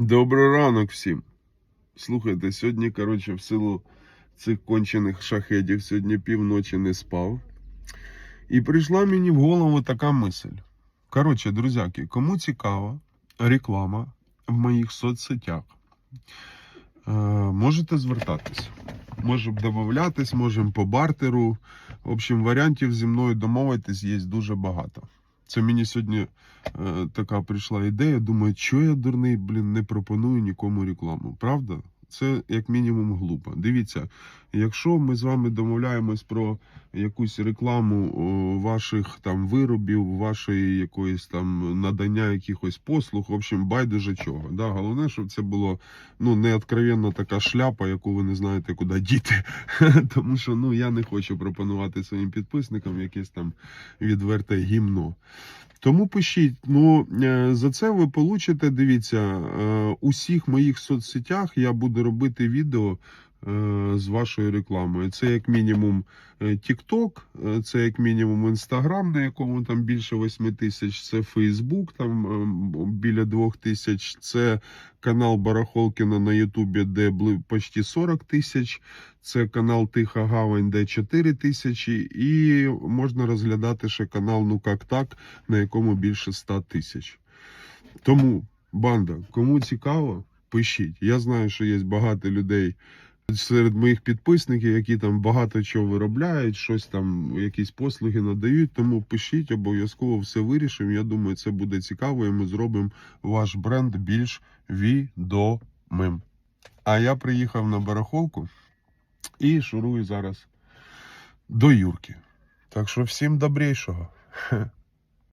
Добрий ранок всім. Слухайте, сьогодні, коротше, в силу цих кончених шахедів, сьогодні півночі не спав. І прийшла мені в голову така мисль. Коротше, друзяки, кому цікава реклама в моїх соцсетях, е, можете звертатись. Можемо домовлятись, можемо по бартеру. В общем, варіантів зі мною домовитись є дуже багато. Це мені сьогодні е, така прийшла ідея. Думаю, що я дурний, блін, не пропоную нікому рекламу. Правда? Це як мінімум глупо. Дивіться, якщо ми з вами домовляємось про якусь рекламу ваших там виробів, вашої якоїсь там надання якихось послуг, в общем, байдуже чого. Да? Головне, щоб це було ну не откровенна така шляпа, яку ви не знаєте, куди діти. Тому що ну я не хочу пропонувати своїм підписникам якесь там відверте гімно. Тому пишіть, ну е, за це ви получите. Дивіться, усіх у всіх моїх соцсетях я буду робити відео е, з вашою рекламою. Це як мінімум е, TikTok, е, це як мінімум Instagram, на якому там більше 8 тисяч, це Facebook, там е, біля 2 тисяч, це канал Барахолкіна на Ютубі, де почти 40 тисяч. Це канал Тиха Гавань, де 4 тисячі, і можна розглядати ще канал Ну Как Так, на якому більше 100 тисяч. Тому, банда, кому цікаво, пишіть. Я знаю, що є багато людей серед моїх підписників, які там багато чого виробляють, щось там, якісь послуги надають. Тому пишіть, обов'язково все вирішимо. Я думаю, це буде цікаво, і ми зробимо ваш бренд більш відомим. А я приїхав на барахолку і шурую зараз до Юрки. Так що всім добрейшого.